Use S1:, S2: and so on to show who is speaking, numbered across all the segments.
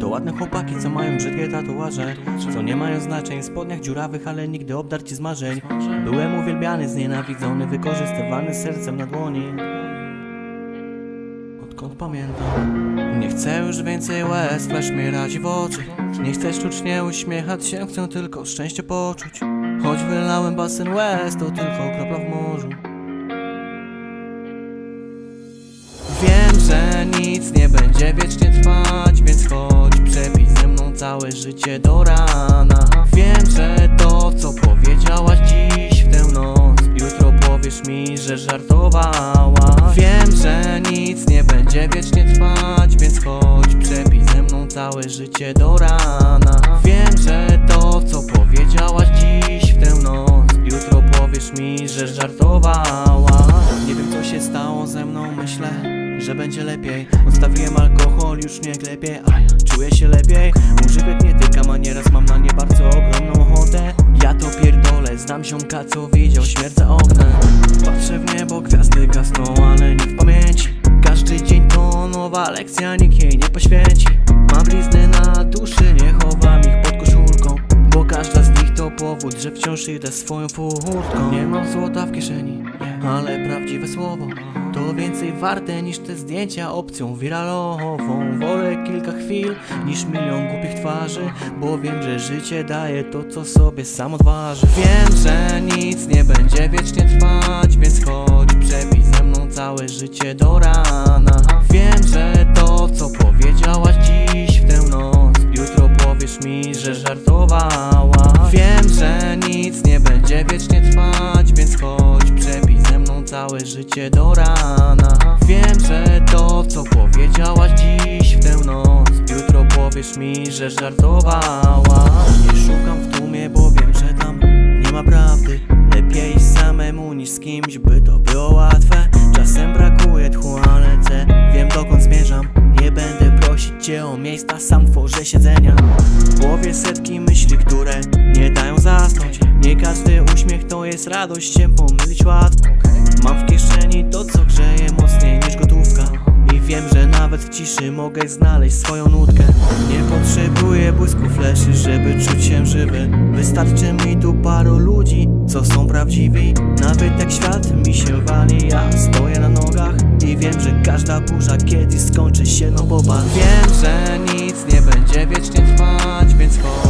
S1: To ładne chłopaki, co mają brzydkie tatuaże Co nie mają znaczeń, spodniach dziurawych, ale nigdy obdarci z marzeń. Byłem uwielbiany, znienawidzony, wykorzystywany sercem na dłoni. Odkąd pamiętam Nie chcę już więcej łez, flash mi radzi w oczy. Nie chcę sztucznie uśmiechać się, chcę tylko szczęście poczuć. Choć wylałem basen łez, to tylko kropla w morzu że nic nie będzie wiecznie trwać, więc chodź przepij ze mną całe życie do rana. Wiem, że to co powiedziałaś dziś w tę noc Jutro powiesz mi, że żartowała. Wiem, że nic nie będzie wiecznie trwać, więc chodź przepij ze mną całe życie do rana. Wiem, że to co powiedziałaś dziś w tę noc Jutro powiesz mi, że żartowała. Nie wiem co się stało ze mną, myślę że będzie lepiej. Odstawiłem alkohol, już nie klepię Aj, czuję się lepiej. Używek nie tykam, a nieraz mam na nie bardzo ogromną ochotę. Ja to pierdolę, znam ziomka co widział śmierć za oknem. Patrzę w niebo, gwiazdy gasną, ale nie w pamięci Każdy dzień to nowa lekcja, nikt jej nie poświęci. Mam blizny na duszy, nie chowam ich pod koszulką Bo każda z nich to powód, że wciąż idę swoją furtką. Nie mam złota w kieszeni, ale prawdziwe słowo To więcej warte niż te zdjęcia opcją wiralową. Wolę kilka chwil niż milion głupich twarzy Bo wiem, że życie daje to, co sobie sam odważy. Wiem, że nic nie będzie wiecznie trwać Więc chodź, przepij ze mną całe życie do rana całe życie do rana. Wiem, że to, co powiedziałaś dziś w tę noc Jutro powiesz mi, że żartowała. Nie szukam w tłumie, bo wiem, że tam nie ma prawdy. Lepiej samemu niż z kimś, by to było łatwe. Czasem brakuje tchu, ale chcę, wiem dokąd zmierzam. Nie będę prosić cię o miejsca, sam tworzę siedzenia. W głowie setki myśli, które nie dają zasnąć Nie każdy uśmiech to jest radość, się pomylić łatwo. Mam w kieszeni to, co grzeje mocniej niż gotówka. I wiem, że nawet w ciszy mogę znaleźć swoją nutkę. Nie potrzebuję błysku fleszy, żeby czuć się żywy. Wystarczy mi tu paru ludzi, co są prawdziwi. Nawet jak świat mi się wali, ja stoję na nogach. I wiem, że każda burza kiedyś skończy się, no bo Wiem, że nic nie będzie wiecznie trwać, więc chodź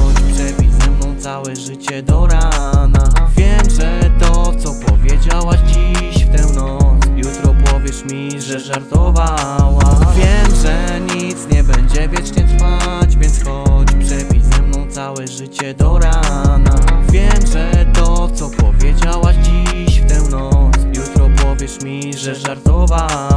S1: całe życie do rana Wiem, że to co powiedziałaś dziś w tę noc Jutro powiesz mi, że żartowała. Wiem, że nic nie będzie wiecznie trwać Więc chodź przepij ze mną całe życie do rana Wiem, że to co powiedziałaś dziś w tę noc Jutro powiesz mi, że żartowała.